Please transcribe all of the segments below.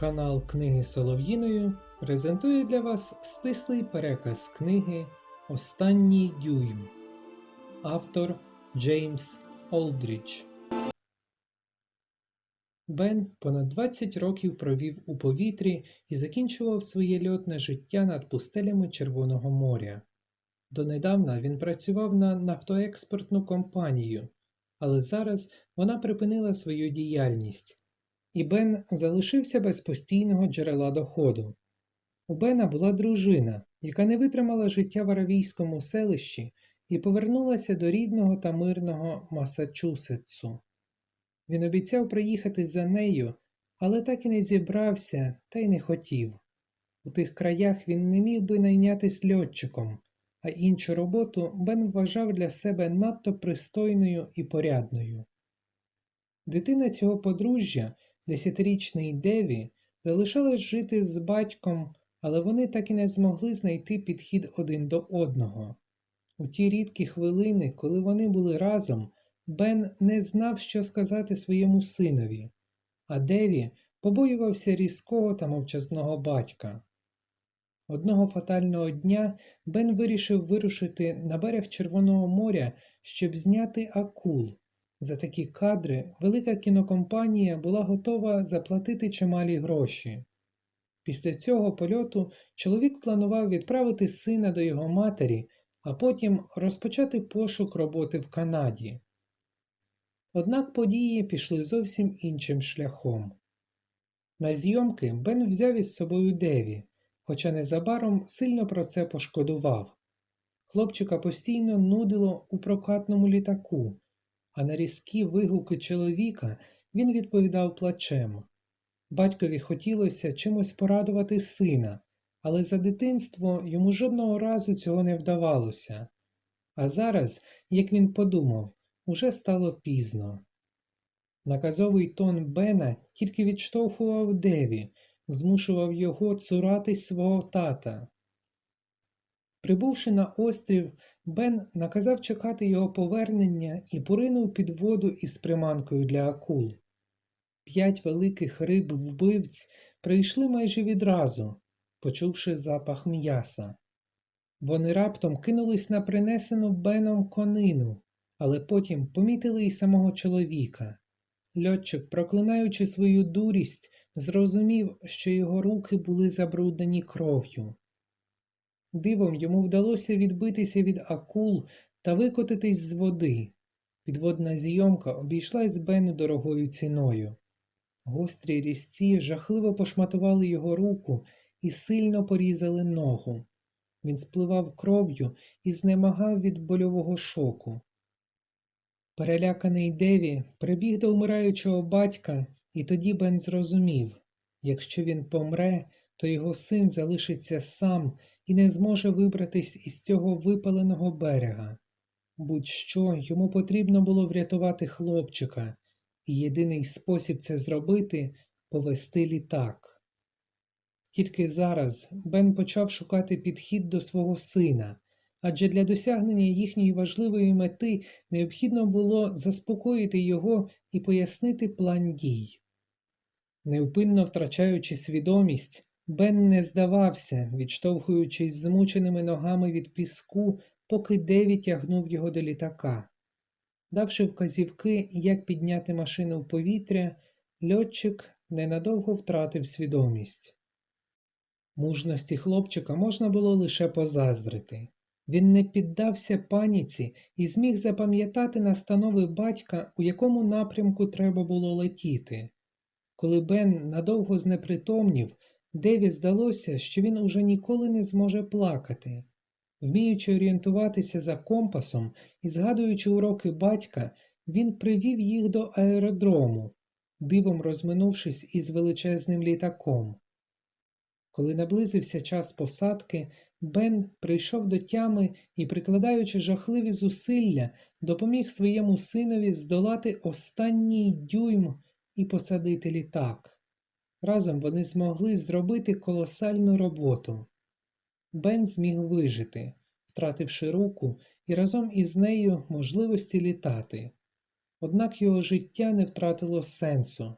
Канал Книги Солов'їною презентує для вас стислий переказ книги Останній дюйм. Автор Джеймс Олдрідж. Бен понад 20 років провів у повітрі і закінчував своє льотне життя над пустелями Червоного моря. Донедавна він працював на нафтоекспортну компанію, але зараз вона припинила свою діяльність і Бен залишився без постійного джерела доходу. У Бена була дружина, яка не витримала життя в аравійському селищі і повернулася до рідного та мирного Масачусетсу. Він обіцяв приїхати за нею, але так і не зібрався та й не хотів. У тих краях він не міг би найнятись льотчиком, а іншу роботу Бен вважав для себе надто пристойною і порядною. Дитина цього подружжя Десятирічний Деві залишалась жити з батьком, але вони так і не змогли знайти підхід один до одного. У ті рідкі хвилини, коли вони були разом, Бен не знав, що сказати своєму синові, а Деві побоювався різкого та мовчазного батька. Одного фатального дня Бен вирішив вирушити на берег Червоного моря, щоб зняти акул. За такі кадри велика кінокомпанія була готова заплатити чималі гроші. Після цього польоту чоловік планував відправити сина до його матері, а потім розпочати пошук роботи в Канаді. Однак події пішли зовсім іншим шляхом. На зйомки Бен взяв із собою Деві, хоча незабаром сильно про це пошкодував. Хлопчика постійно нудило у прокатному літаку а на різкі вигуки чоловіка він відповідав плачем. Батькові хотілося чимось порадувати сина, але за дитинство йому жодного разу цього не вдавалося. А зараз, як він подумав, уже стало пізно. Наказовий тон Бена тільки відштовхував Деві, змушував його цуратись свого тата. Прибувши на острів, Бен наказав чекати його повернення і поринув під воду із приманкою для акул. П'ять великих риб вбивць прийшли майже відразу, почувши запах м'яса. Вони раптом кинулись на принесену Беном конину, але потім помітили й самого чоловіка. Льотчик, проклинаючи свою дурість, зрозумів, що його руки були забруднені кров'ю. Дивом йому вдалося відбитися від акул та викотитись з води. Підводна зйомка обійшлась Бену дорогою ціною. Гострі різці жахливо пошматували його руку і сильно порізали ногу. Він спливав кров'ю і знемагав від больового шоку. Переляканий Деві прибіг до вмираючого батька, і тоді Бен зрозумів якщо він помре, то його син залишиться сам і не зможе вибратись із цього випаленого берега. Будь-що йому потрібно було врятувати хлопчика, і єдиний спосіб це зробити повести літак. Тільки зараз Бен почав шукати підхід до свого сина, адже для досягнення їхньої важливої мети необхідно було заспокоїти його і пояснити план дій. Невпинно втрачаючи свідомість, Бен не здавався, відштовхуючись змученими ногами від піску, поки Деві тягнув його до літака. Давши вказівки, як підняти машину в повітря, льотчик ненадовго втратив свідомість. Мужності хлопчика можна було лише позаздрити. Він не піддався паніці і зміг запам'ятати настанови батька, у якому напрямку треба було летіти. Коли Бен надовго знепритомнів, Деві здалося, що він уже ніколи не зможе плакати. Вміючи орієнтуватися за компасом і згадуючи уроки батька, він привів їх до аеродрому, дивом розминувшись із величезним літаком. Коли наблизився час посадки, Бен прийшов до тями і, прикладаючи жахливі зусилля, допоміг своєму синові здолати останній дюйм і посадити літак. Разом вони змогли зробити колосальну роботу. Бен зміг вижити, втративши руку і разом із нею можливості літати. Однак його життя не втратило сенсу.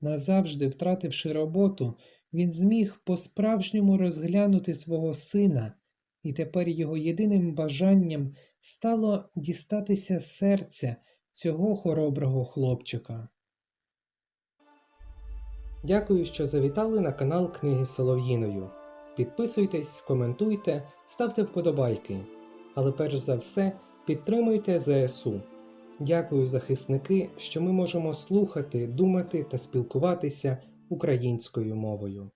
Назавжди втративши роботу, він зміг по-справжньому розглянути свого сина, і тепер його єдиним бажанням стало дістатися серця цього хороброго хлопчика. Дякую, що завітали на канал Книги Солов'їною. Підписуйтесь, коментуйте, ставте вподобайки. Але перш за все підтримуйте ЗСУ. Дякую, захисники, що ми можемо слухати, думати та спілкуватися українською мовою.